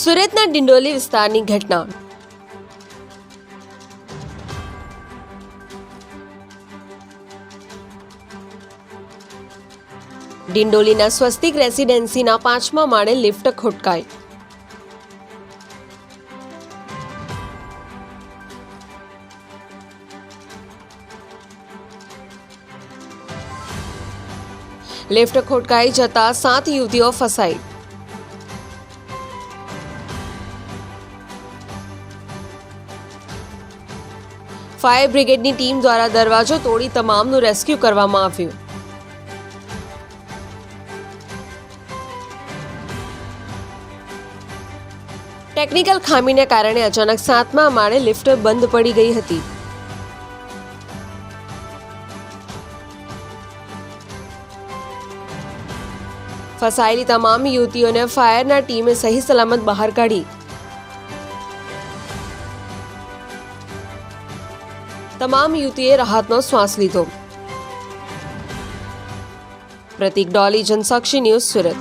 સુરતના ડિંડોલી વિસ્તારની ઘટના. ડિંડોલીના સ્વસ્તિક રેસિડેન્સીના પાંચમા માળે લિફ્ટ ખોટકાઈ. લિફ્ટ ખોટકાઈ જતા સાત યુવતીઓ ફસાઈ. ફાયર બ્રિગેડની ટીમ દ્વારા દરવાજો તોડી તમામનું રેસ્ક્યુ કરવામાં આવ્યું. ટેકનિકલ ખામીને કારણે અચાનક સાતમા માળે લિફ્ટ બંધ પડી ગઈ હતી. ફસાયેલી તમામ યુવતીઓને ફાયરના ટીમે સહી સલામત બહાર કાઢી. તમામ યુવતીએ રાહતનો શ્વાસ લીધો. પ્રતિક ડોલી જનસાક્ષી ન્યૂઝ સુરત.